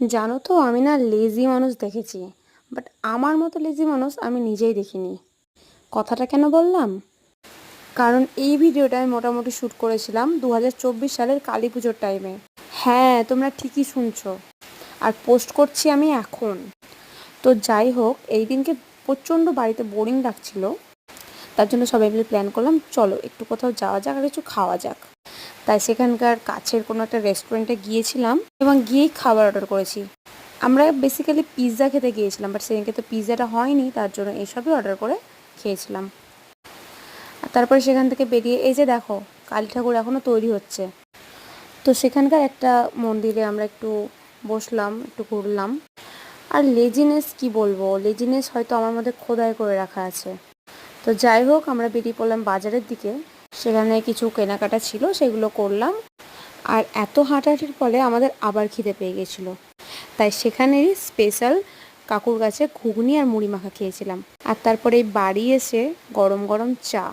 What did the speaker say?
জানো তো, আমি না লেজি মানুষ দেখেছি বাট আমার মতো লেজি মানুষ আমি নিজেই দেখিনি। কথাটা কেন বললাম? কারণ এই ভিডিওটা আমি মোটামুটি শ্যুট করেছিলাম দু হাজার চব্বিশ সালের কালী পুজোর টাইমে হ্যাঁ তোমরা ঠিকই শুনছো। আর পোস্ট করছি আমি এখন। তো যাই হোক, এই দিনকে প্রচণ্ড বাড়িতে বোরিং লাগছিল। তার জন্য সবাই মিলে প্ল্যান করলাম, চলো একটু কোথাও যাওয়া যাক আর কিছু খাওয়া যাক। তাই সেখানকার কাছের কোনো একটা রেস্টুরেন্টে গিয়েছিলাম এবং গিয়েই খাবার অর্ডার করেছি। আমরা বেসিক্যালি পিৎজা খেতে গিয়েছিলাম বাট সেদিনকে তো পিৎজাটা হয়নি, তার জন্য এইসবই অর্ডার করে খেয়েছিলাম। তারপরে সেখান থেকে বেরিয়ে, এই যে দেখো, কালী ঠাকুর এখনও তৈরি হচ্ছে। তো সেখানকার একটা মন্দিরে আমরা একটু বসলাম, একটু ঘুরলাম। আর লেজিনেস কি বলব? লেজিনেস হয়তো আমার মধ্যে খোদাই করে রাখা আছে। তো যাই হোক, আমরা বেরিয়ে পড়লাম বাজারের দিকে। সেখানে কিছু কেনাকাটা ছিল, সেগুলো করলাম। আর এত হাঁটাহাঁটির ফলে আমাদের আবার খিদে পেয়ে গেছিল। তাই সেখানেই স্পেশাল কাকুর গাছে ঘুগনি আর মুড়ি মাখা খেয়েছিলাম। আর তারপরে বাড়ি এসে গরম গরম চা।